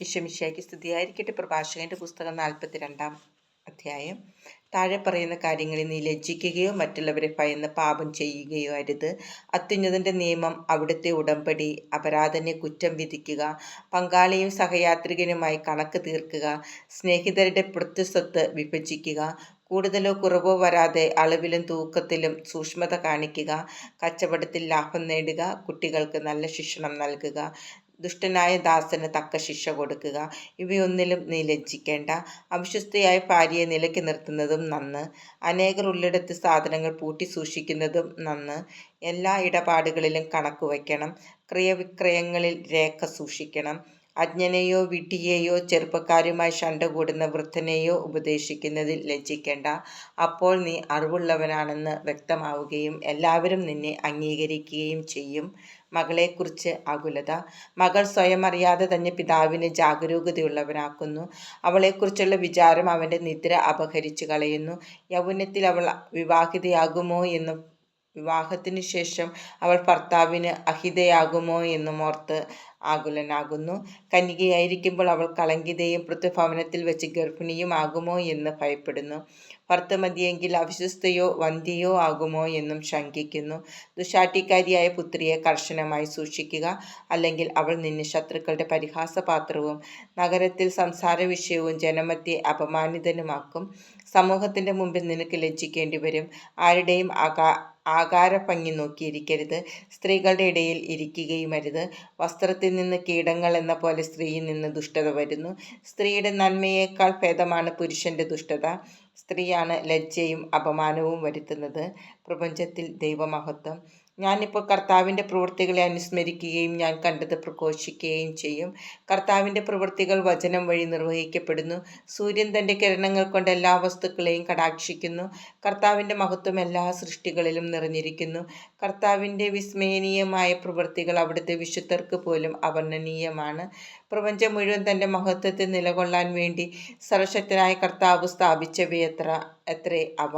ഈശ്വമിശയ്ക്ക് സ്തുതിയായിരിക്കട്ടെ. പ്രഭാഷകന്റെ പുസ്തകം നാൽപ്പത്തിരണ്ടാം അധ്യായം. താഴെ പറയുന്ന കാര്യങ്ങളിൽ നീ ലജ്ജിക്കുകയോ മറ്റുള്ളവരെ ഭയന്ന് പാപം ചെയ്യുകയോ അരുത്. അത്യുന്നതന്റെ നിയമം അവിടുത്തെ ഉടമ്പടി അപരാധനെ കുറ്റം വിധിക്കുക പങ്കാളിയും സഹയാത്രികനുമായി കണക്ക് തീർക്കുക സ്നേഹിതരുടെ പ്രത്യസ്വത്ത് വിഭജിക്കുക കൂടുതലോ കുറവോ വരാതെ അളവിലും തൂക്കത്തിലും സൂക്ഷ്മത കാണിക്കുക കച്ചവടത്തിൽ ലാഭം നേടുക കുട്ടികൾക്ക് നല്ല ശിക്ഷണം നൽകുക ദുഷ്ടനായ ദാസന് തക്ക ശിക്ഷ കൊടുക്കുക. ഇവയൊന്നിലും നീ ലജ്ജിക്കേണ്ട അവിശ്വസ്തയായ ഭാര്യയെ നിലയ്ക്ക് നിർത്തുന്നതും നന്ന്. അനേകർ ഉള്ളിടത്ത് സാധനങ്ങൾ പൂട്ടി സൂക്ഷിക്കുന്നതും നന്ന്. എല്ലാ ഇടപാടുകളിലും കണക്ക് വയ്ക്കണം ക്രിയവിക്രയങ്ങളിൽ രേഖ സൂക്ഷിക്കണം. അജ്ഞനെയോ വിട്ടിയെയോ ചെറുപ്പക്കാരുമായി ശണ്ട കൂടുന്ന വൃദ്ധനെയോ ഉപദേശിക്കുന്നതിൽ ലജ്ജിക്കേണ്ട. അപ്പോൾ നീ അറിവുള്ളവനാണെന്ന് വ്യക്തമാവുകയും എല്ലാവരും നിന്നെ അംഗീകരിക്കുകയും ചെയ്യും. മകളെക്കുറിച്ച് ആകുലത. മകൾ സ്വയം അറിയാതെ തന്നെ പിതാവിനെ ജാഗരൂകതയുള്ളവനാക്കുന്നു. അവളെക്കുറിച്ചുള്ള വിചാരം അവന്റെ നിദ്ര അപഹരിച്ചു കളയുന്നു. യൗവനത്തിൽ അവൾ വിവാഹിതയാകുമോ എന്ന് വിവാഹത്തിന് ശേഷം അവൾ ഭർത്താവിന് അഹിതയാകുമോ എന്നും ഓർത്ത് ആകുലനാകുന്നു. കന്യകയായിരിക്കുമ്പോൾ അവൾ കളങ്കിതയും പൃഥ്വഭവനത്തിൽ വെച്ച് ഗർഭിണിയും ആകുമോ എന്ന് ഭയപ്പെടുന്നു. ഭർത്തമതിയെങ്കിൽ അവിശ്വസ്തയോ വന്ധ്യയോ ആകുമോ എന്നും ശങ്കിക്കുന്നു. ദുശാട്ടിക്കാരിയായ പുത്രിയെ കർശനമായി സൂക്ഷിക്കുക അല്ലെങ്കിൽ അവൾ നിന്നെ ശത്രുക്കളുടെ പരിഹാസപാത്രവും നഗരത്തിൽ സംസാര വിഷയവും ജനമത്തെ അപമാനിതനുമാക്കും. സമൂഹത്തിന്റെ മുമ്പിൽ നിനക്ക് ലജ്ജിക്കേണ്ടി വരും. ആരുടെയും ആകാ ആകാരഭംഗി നോക്കിയിരിക്കരുത്. സ്ത്രീകളുടെ ഇടയിൽ ഇരിക്കുകയും ഇരിക്കുകയുമരുത്. വസ്ത്രത്തിൽ നിന്ന് കീടങ്ങൾ എന്ന പോലെ സ്ത്രീയിൽ നിന്ന് ദുഷ്ടത വരുന്നു. സ്ത്രീയുടെ നന്മയേക്കാൾ ഭേദമാണ് പുരുഷന്റെ ദുഷ്ടത. സ്ത്രീയാണ് ലജ്ജയും അപമാനവും വരുത്തുന്നത്. പ്രപഞ്ചത്തിൽ ദൈവമഹത്വം. ഞാനിപ്പോൾ കർത്താവിന്റെ പ്രവൃത്തികളെ അനുസ്മരിക്കുകയും ഞാൻ കണ്ടത് പ്രഘോഷിക്കുകയും ചെയ്യും. കർത്താവിന്റെ പ്രവൃത്തികൾ വചനം വഴി നിർവഹിക്കപ്പെടുന്നു. സൂര്യൻ തന്റെ കിരണങ്ങൾ കൊണ്ട് എല്ലാ വസ്തുക്കളെയും കടാക്ഷിക്കുന്നു. കർത്താവിന്റെ മഹത്വം എല്ലാ സൃഷ്ടികളിലും നിറഞ്ഞിരിക്കുന്നു. കർത്താവിന്റെ വിസ്മയനീയമായ പ്രവൃത്തികൾ അവിടുത്തെ വിശുദ്ധർക്ക് പോലും അവർണനീയമാണ്. പ്രപഞ്ചം മുഴുവൻ തന്റെ മഹത്വത്തെ നിലകൊള്ളാൻ വേണ്ടി സർവശക്തനായ കർത്താവ് സ്ഥാപിച്ചവയത്ര എത്ര അവ?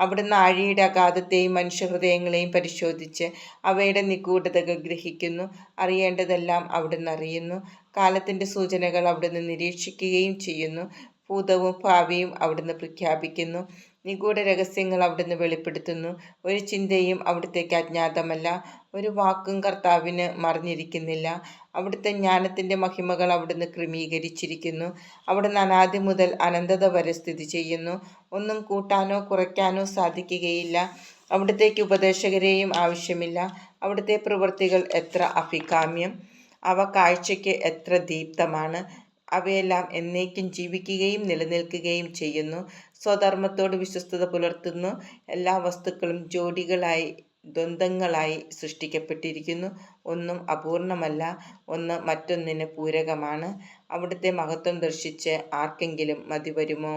അവിടുന്ന് ആഴിയുടെ അഗാധത്തെയും മനുഷ്യഹൃദയങ്ങളെയും പരിശോധിച്ച് അവയുടെ നിഗൂഢതകൾ ഗ്രഹിക്കുന്നു. അറിയേണ്ടതെല്ലാം അവിടുന്ന് അറിയുന്നു. കാലത്തിന്റെ സൂചനകൾ അവിടുന്ന് നിരീക്ഷിക്കുകയും ചെയ്യുന്നു. ഭൂതവും ഭാവിയും അവിടുന്ന് പ്രഖ്യാപിക്കുന്നു. നിഗൂഢ രഹസ്യങ്ങൾ അവിടുന്ന് വെളിപ്പെടുത്തുന്നു. ഒരു ചിന്തയും അവിടുത്തേക്ക് അജ്ഞാതമല്ല. ഒരു വാക്കും കർത്താവിന് മറിഞ്ഞിരിക്കുന്നില്ല. അവിടുത്തെ ജ്ഞാനത്തിന്റെ മഹിമകൾ അവിടുന്ന് ക്രമീകരിച്ചിരിക്കുന്നു. അവിടുന്ന് അനാദി മുതൽ അനന്തത വരെ സ്ഥിതി ചെയ്യുന്നു. ഒന്നും കൂട്ടാനോ കുറയ്ക്കാനോ സാധിക്കുകയില്ല. അവിടുത്തേക്ക് ഉപദേശകരെയും ആവശ്യമില്ല. അവിടുത്തെ പ്രവൃത്തികൾ എത്ര അഭികാമ്യം. അവ കാഴ്ചയ്ക്ക് എത്ര ദീപ്തമാണ്. അവയെല്ലാം എന്നേക്കും ജീവിക്കുകയും നിലനിൽക്കുകയും ചെയ്യുന്നു. സ്വധർമ്മത്തോട് വിശ്വസ്തത പുലർത്തുന്നു. എല്ലാ വസ്തുക്കളും ജോഡികളായി ദ്വന്ദ്ങ്ങളായി സൃഷ്ടിക്കപ്പെട്ടിരിക്കുന്നു. ഒന്നും അപൂർണമല്ല ഒന്ന് മറ്റൊന്നിന് പൂരകമാണ്. അവിടുത്തെ മഹത്വം ദർശിച്ച് ആർക്കെങ്കിലും മതി വരുമോ?